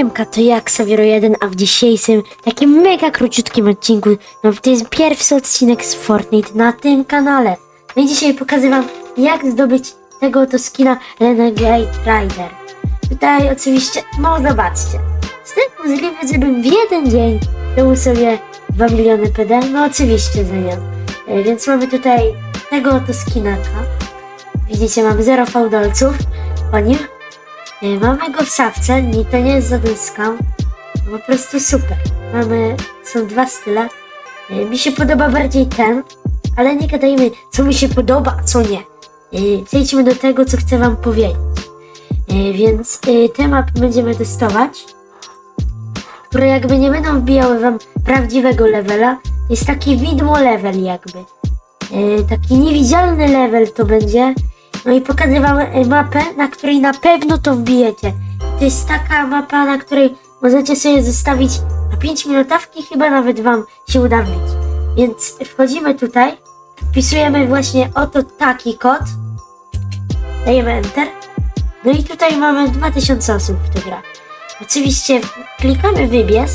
Siemka, to ja, Xavier 1, a w dzisiejszym takim mega króciutkim odcinku, no to jest pierwszy odcinek z Fortnite na tym kanale. No i dzisiaj pokażę wam, jak zdobyć tego oto skina Renegade Rider. Tutaj oczywiście, no zobaczcie, jest tak możliwe, żebym w jeden dzień zdobył sobie 2 miliony PD? No oczywiście, że nie. E, Więc mamy tutaj tego oto skinaka. Widzicie, mamy zero fałdolców po nim. E, Mamy go w szafce, nie, to nie jest żaden. Po prostu super. Mamy, są dwa style. E, Mi się podoba bardziej ten, ale nie gadajmy, co mi się podoba, a co nie. E, Przejdźmy do tego, co chcę wam powiedzieć. Więc te mapy będziemy testować, które jakby nie będą wbijały wam prawdziwego levela. Jest taki widmo level jakby. Taki niewidzialny level to będzie. No i e, mapę, na której na pewno to wbijecie. To jest taka mapa, na której możecie sobie zostawić na 5 minutawki, chyba nawet wam się uda wbić. Więc wchodzimy tutaj, wpisujemy właśnie oto taki kod, dajemy Enter. No i tutaj mamy 2000 osób w tę gra. Oczywiście klikamy wybierz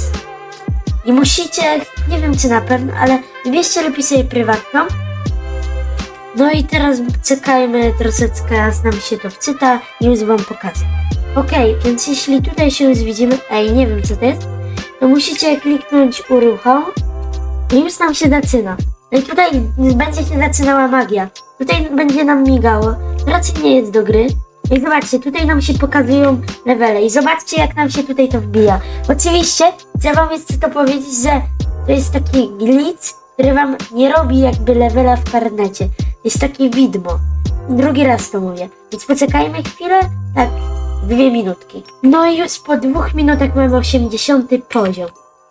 i musicie, nie wiem czy na pewno, ale wybierzcie lepiej sobie prywatną. No i teraz czekajmy troszeczkę, aż nam się to wczyta i już wam pokażę. Okej, więc jeśli tutaj się już widzimy, ej, nie wiem co to jest, to musicie kliknąć uruchom i już nam się zaczyna. No i tutaj będzie się zaczynała magia. Tutaj będzie nam migało. Raczej nie jest do gry. I zobaczcie, tutaj nam się pokazują levele i zobaczcie jak nam się tutaj to wbija. Oczywiście chcę wam jeszcze to powiedzieć, że to jest taki glitch, który wam nie robi jakby levela w karnecie. Jest takie widmo. Drugi raz to mówię. Więc poczekajmy chwilę, tak dwie minutki. No i już po dwóch minutach mamy 80 poziom.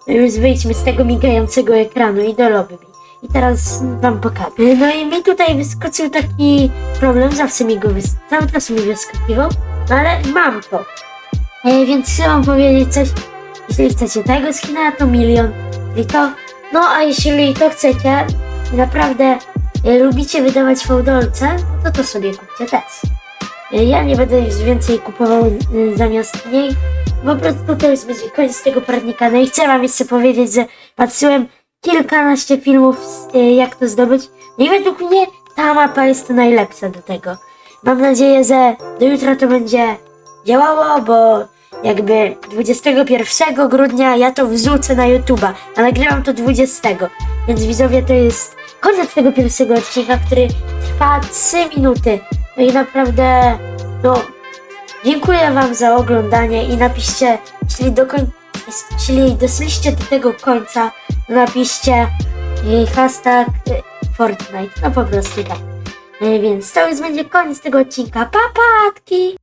No już wyjdźmy z tego migającego ekranu i do lobby. I teraz wam pokażę. No i mi tutaj wyskoczył taki problem, zawsze mi go wys... cały czas mi wyskakiwał, no ale mam to. E, więc chcę wam powiedzieć coś, jeśli chcecie tego skina, to milion. I to, no a jeśli to chcecie, naprawdę lubicie wydawać fałdolce, no to to sobie kupcie też. E, Ja nie będę już więcej kupował e, zamiast niej. Po prostu to już będzie koniec tego poradnika. No i chcę wam jeszcze powiedzieć, że patrzyłem kilkanaście filmów, e, jak to zdobyć. No i według mnie ta mapa jest najlepsza do tego. Mam nadzieję, że do jutra to będzie działało, bo jakby 21 grudnia ja to wrzucę na YouTube'a, a nagrywam to 20. Więc widzowie, to jest koniec tego pierwszego odcinka, który trwa 3 minuty. No i naprawdę, no, dziękuję Wam za oglądanie i napiszcie, jeśli do końca, jeśli doszliście do tego końca, napiszcie y, hashtag y, Fortnite, no po prostu tak. Y, Więc to już będzie koniec tego odcinka. Pa, patki!